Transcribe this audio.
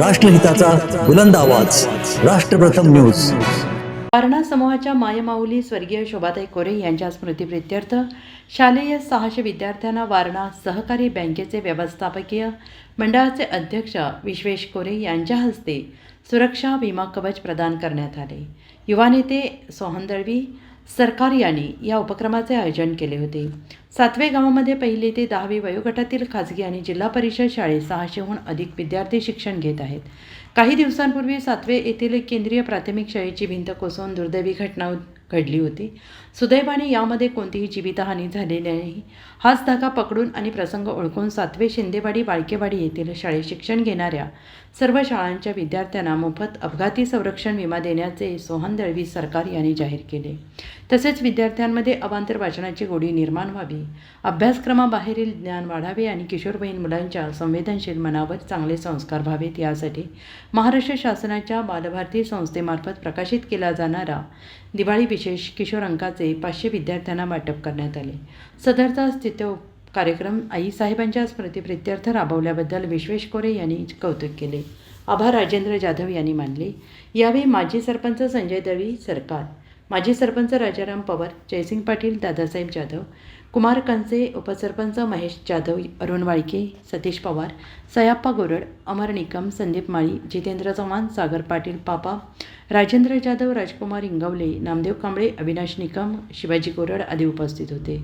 राष्ट्रहिताचा बुलंद आवाज. राष्ट्रप्रथम न्यूज. वारणा समूहाच्या मायमाऊली स्वर्गीय शोभाताई कोरे यांच्या स्मृतीप्रित्यर्थ शालेय सहाशे विद्यार्थ्यांना वारणा सहकारी बँकेचे व्यवस्थापकीय मंडळाचे अध्यक्ष विश्वेश कोरे यांच्या हस्ते सुरक्षा विमा कवच प्रदान करण्यात आले. युवा नेते सोहन दळवी सरकार यांनी या उपक्रमाचे आयोजन केले होते. सातवे गावामध्ये पहिली ते दहावी वयोगटातील खाजगी आणि जिल्हा परिषद शाळेत सहाशेहून अधिक विद्यार्थी शिक्षण घेत आहेत. काही दिवसांपूर्वी सातवे येथील केंद्रीय प्राथमिक शाळेची भिंत कोसळून दुर्दैवी घटना घडली होती. सुदैवाने यामध्ये कोणतीही जीवितहानी झालेली नाही. हाच धागा पकडून आणि प्रसंग ओळखून सातवे शिंदेवाडी बाळकेवाडी येथील शाळेत शिक्षण घेणाऱ्या सर्व शाळांच्या विद्यार्थ्यांना मोफत अपघाती संरक्षण विमा देण्याचे सोहन दळवी सरकार यांनी जाहीर केले. तसेच विद्यार्थ्यांमध्ये अवांतर वाचनाची गोडी निर्माण व्हावी. अभ्यासक्रमाबाहेरील ज्ञान वाढावे आणि किशोरवयीन मुलांच्या संवेदनशील मनावर चांगले संस्कार व्हावेत यासाठी महाराष्ट्र शासनाच्या बालभारती संस्थेमार्फत प्रकाशित केला जाणारा दिवाळी विशेष किशोर अंकाचे पाचशे विद्यार्थ्यांना वाटप करण्यात आले. सदरचा अस्तित्व कार्यक्रम आईसाहेबांच्या स्मृतीप्रित्यर्थ राबवल्याबद्दल विश्वेश कोरे यांनी कौतुक केले. आभार राजेंद्र जाधव यांनी मानले. यावेळी माजी सरपंच संजय दळवी सरकार. माजी सरपंच राजाराम पवार जयसिंग पाटील दादासाहेब जाधव कुमार कंचे उपसरपंच महेश जाधव अरुण वाळके सतीश पवार सयाप्पा गोरड अमर निकम संदीप माळी जितेंद्र चव्हाण सागर पाटील पापा राजेंद्र जाधव राजकुमार इंगवले नामदेव कांबळे अविनाश निकम शिवाजी गोरड आदी उपस्थित होते.